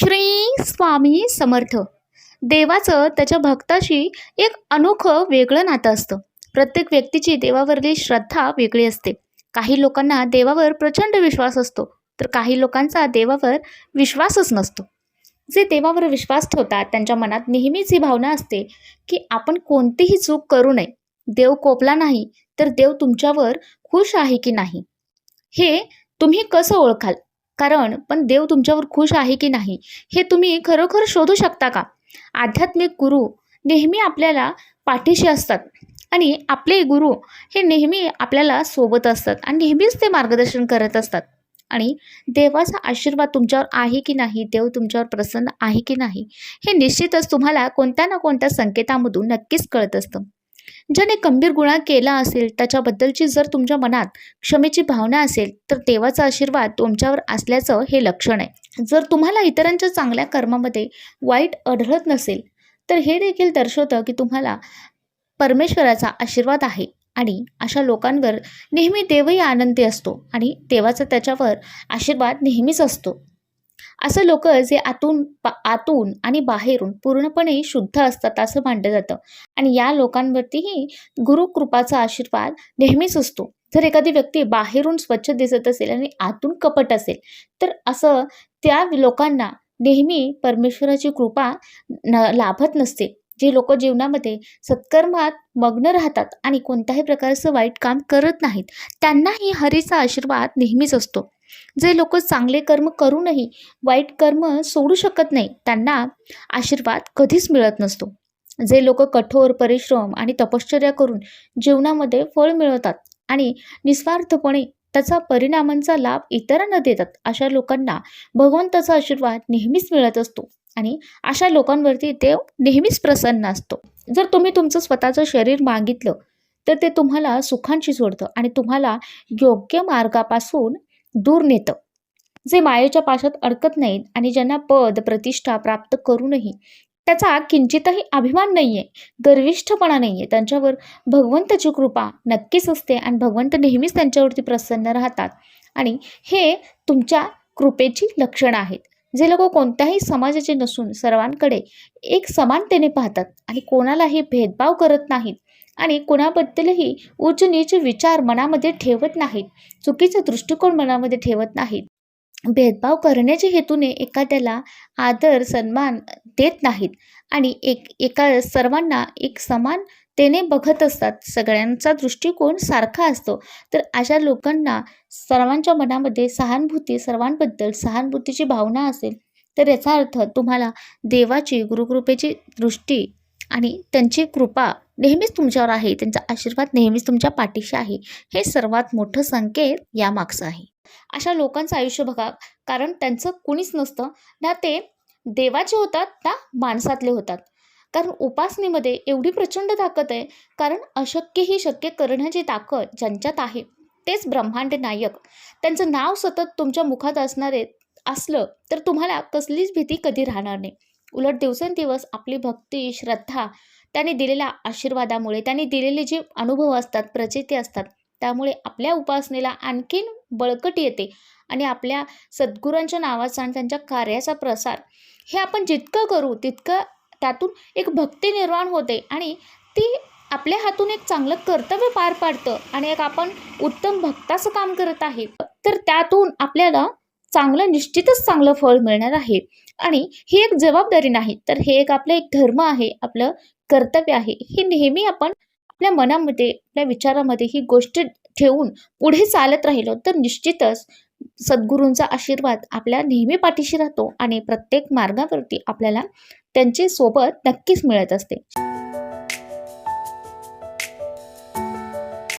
श्री स्वामी समर्थ. देवाचं त्याच्या भक्ताशी एक अनोखं वेगळं नातं असतं. प्रत्येक व्यक्तीची देवावरली श्रद्धा वेगळी असते. काही लोकांना देवावर प्रचंड विश्वास असतो तर काही लोकांचा देवावर विश्वासच नसतो. जे देवावर विश्वास ठेवतात त्यांच्या मनात नेहमीच ही भावना असते की आपण कोणतीही चूक करू नये. देव कोपला नाही तर देव तुमच्यावर खुश आहे की नाही? हे तुम्ही कसं ओळखाल? कारण पण देव तुमच्यावर खुश आहे की नाही हे तुम्ही खरोखर शोधू शकता का? आध्यात्मिक गुरु नेहमी आपल्याला पाठीशी असतात आणि आपले गुरु हे नेहमी आपल्याला सोबत असतात आणि नेहमीच ते मार्गदर्शन करत असतात. आणि देवाचा आशीर्वाद तुमच्यावर आहे की नाही देव तुमच्यावर प्रसन्न आहे की नाही हे निश्चितच तुम्हाला कोणत्या ना कोणत्या संकेतामधून नक्कीच कळत असतं. ज्याने गंभीर गुन्हा केला असेल त्याच्याबद्दलची जर तुमच्या मनात क्षमेची भावना असेल तर देवाचा आशीर्वाद तुमच्यावर असल्याचं हे लक्षण आहे. जर तुम्हाला इतरांच्या चांगल्या कर्मामध्ये वाईट आढळत नसेल तर हे देखील दर्शवतं की तुम्हाला परमेश्वराचा आशीर्वाद आहे आणि अशा लोकांवर नेहमी देवही आनंदी असतो आणि देवाचा त्याच्यावर आशीर्वाद नेहमीच असतो. असं लोक जे आतून आतून आणि बाहेरून पूर्णपणे शुद्ध असतात असं मानलं जातं. आणि या लोकांवरतीही गुरुकृपाचा आशीर्वाद नेहमीच असतो. जर एखादी व्यक्ती बाहेरून स्वच्छ दिसत असेल आणि आतून कपट असेल तर असं त्या लोकांना नेहमी परमेश्वराची कृपा न लाभत नसते. जे लोक जीवनामध्ये सत्कर्मात मग्न राहतात आणि कोणत्याही प्रकारचं वाईट काम करत नाहीत त्यांनाही हरीचा आशीर्वाद नेहमीच असतो. जे लोक चांगले कर्म करूनही वाईट कर्म सोडू शकत नाही त्यांना आशीर्वाद कधीच मिळत नसतो. जे लोक कठोर परिश्रम आणि तपश्चर्या करून जीवनामध्ये फळ मिळवतात आणि निस्वार्थपणे त्याचा परिणामांचा लाभ इतरांना देतात अशा लोकांना भगवंताचा आशीर्वाद नेहमीच मिळत असतो आणि अशा लोकांवरती देव नेहमीच प्रसन्न असतो. जर तुम्ही तुमचं स्वतःचं शरीर मागितलं तर ते तुम्हाला सुखांशी सोडतं आणि तुम्हाला योग्य मार्गापासून दूर नेतं. जे मायेच्या पाशात अडकत नाहीत आणि ज्यांना पद प्रतिष्ठा प्राप्त करूनही त्याचा किंचितही अभिमान नाही आहे गर्विष्ठपणा नाही आहे त्यांच्यावर भगवंताची कृपा नक्कीच असते आणि भगवंत नेहमीच त्यांच्यावरती प्रसन्न राहतात. आणि हे तुमच्या कृपेची लक्षणं आहेत. जे लोक कोणत्याही समाजाचे नसून सर्वांकडे एक समानतेने पाहतात आणि कोणालाही भेदभाव करत नाहीत. आणि कोणाबद्दलही उच्च नीच विचार मनामध्ये ठेवत नाहीत. चुकीचा दृष्टिकोन मनामध्ये ठेवत नाहीत. भेदभाव करण्याच्या हेतूने एखाद्याला आदर सन्मान देत नाहीत. आणि एक एका सर्वांना एक समानतेने बघत असतात. सगळ्यांचा दृष्टिकोन सारखा असतो. तर अशा लोकांना सर्वांच्या मनामध्ये सहानुभूती सर्वांबद्दल सहानुभूतीची भावना असेल तर याचा अर्थ तुम्हाला देवाची गुरुकृपेची दृष्टी आणि त्यांची कृपा नेहमीच तुमच्यावर आहे त्यांचा आशीर्वाद नेहमीच तुमच्या पाठीशी आहे. हे सर्वात मोठं संकेत यामागचं आहे. अशा लोकांचं आयुष्य बघा कारण त्यांचं कुणीच नसतं. ना ते देवाचे होतात ना माणसातले होतात. कारण उपासनेमध्ये एवढी प्रचंड ताकद आहे कारण अशक्य ही शक्य करण्याची ताकद ज्यांच्यात आहे तेच ब्रह्मांड नायक. त्यांचं नाव सतत तुमच्या मुखात असणारे असलं तर तुम्हाला कसलीच भीती कधी राहणार नाही. उलट दिवसेंदिवस आपली भक्ती श्रद्धा त्यांनी दिलेल्या आशीर्वादामुळे त्यांनी दिलेले जे अनुभव असतात प्रचिती असतात त्यामुळे आपल्या उपासनेला आणखीन बळकट येते आणि आपल्या सद्गुरांच्या नावाचा आणि त्यांच्या कार्याचा प्रसार हे आपण जितकं करू तितकं त्यातून एक भक्ती निर्माण होते आणि ती आपल्या हातून एक चांगलं कर्तव्य पार पाडतं आणि एक आपण उत्तम भक्ताचं काम करत आहे. तर त्यातून आपल्याला चांगलं निश्चितच चांगलं फळ मिळणार आहे. आणि ही एक जबाबदारी नाही तर हे एक आपलं एक धर्म आहे आपलं कर्तव्य आहे. हे नेहमी आपण आपल्या मनामध्ये आपल्या विचारामध्ये ही गोष्ट ठेवून पुढे चालत राहिलो तर निश्चितच सद्गुरूंचा आशीर्वाद आपल्या नेहमी पाठीशी राहतो आणि प्रत्येक मार्गावरती आपल्याला त्यांची सोबत नक्कीच मिळत असते.